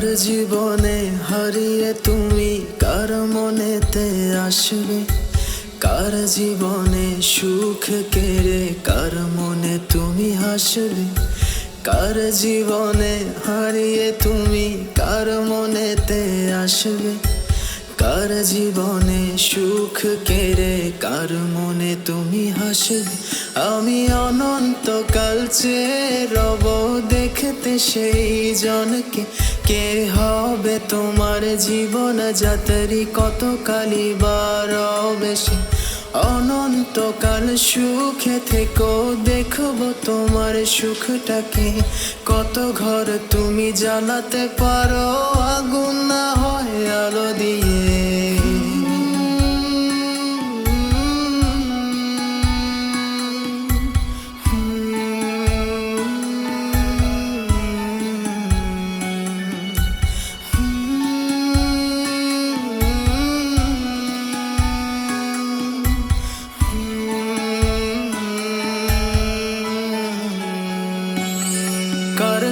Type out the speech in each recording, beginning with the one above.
জীবনে হারিয়ে তুমি কার মনেতে আসবে? কার জীবনে সুখ কেড়ে কার মনে তুমি হাসবে? কার জীবনে হারিয়ে তুমি কার মনেতে আসবে? কার জীবনে সুখ কেড়ে, কার মনে তুমি হাসে? আমি অনন্তকাল চেয়ে রব দেখতে সেই জনকে। কে হবে তোমার জীবন যাত্রী? কত কালিবার বেশি অনন্তকাল সুখে থেকো, দেখব তোমার সুখটাকে। কত ঘর তুমি জ্বালাতে পারো? আগুন না হয় আলো দিয়ে।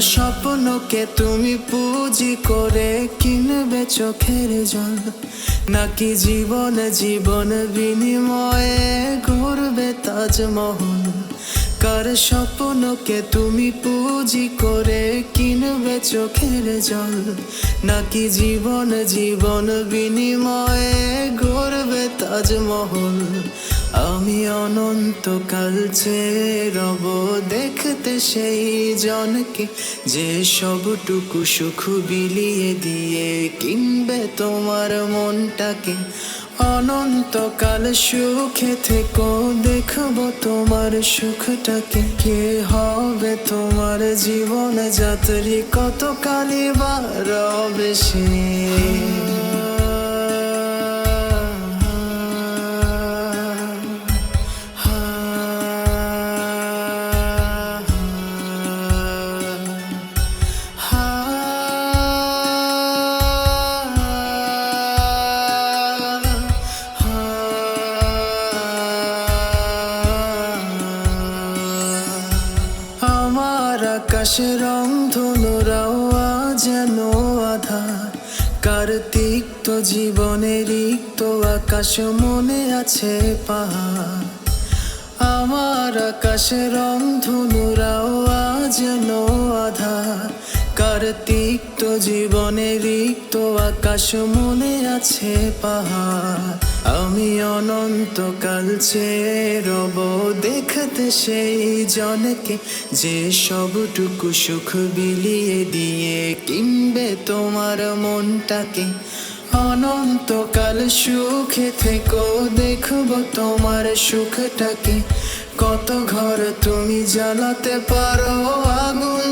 স্বপ্নকে তুমি পুঁজি করে কিনবে চোখের জল। নাকি জীবন জীবন বিনিময়ে ঘুরবে তাজমহল? কার স্বপ্নকে তুমি পুঁজি করে কিনবে চোখের জল? নাকি জীবন জীবন বিনিময়ে ঘুরবে তাজমহল? আমি অনন্তকাল রব দেখতে সেই জনকে যে সবটুকু সুখ বিলিয়ে দিয়ে কিনবে তোমার মনটাকে। অনন্তকাল সুখে থেকো, দেখব তোমার সুখটাকে। কে হবে তোমার জীবন যাত্রী? কত কালি বার বেশি আকাশে রং ধনুরাও যেন আধার। কার্তিক তো জীবনের রিক্ত আকাশ মনে আছে পাহাড়। আমার আকাশে রং ধনুরাও যেন আধার। কার্তিক, তো জীবনে রিক্ত আকাশ মনে আছে পাহাড়। আমি অনন্তকাল রব দেখতে সেই জনকে, যে সবটুকু সুখ বিলিয়ে দিয়ে কিনবে তোমার মনটাকে। অনন্তকাল সুখে থেকো, দেখব তোমার সুখটাকে। কত ঘর তুমি জ্বালাতে পারো আগুন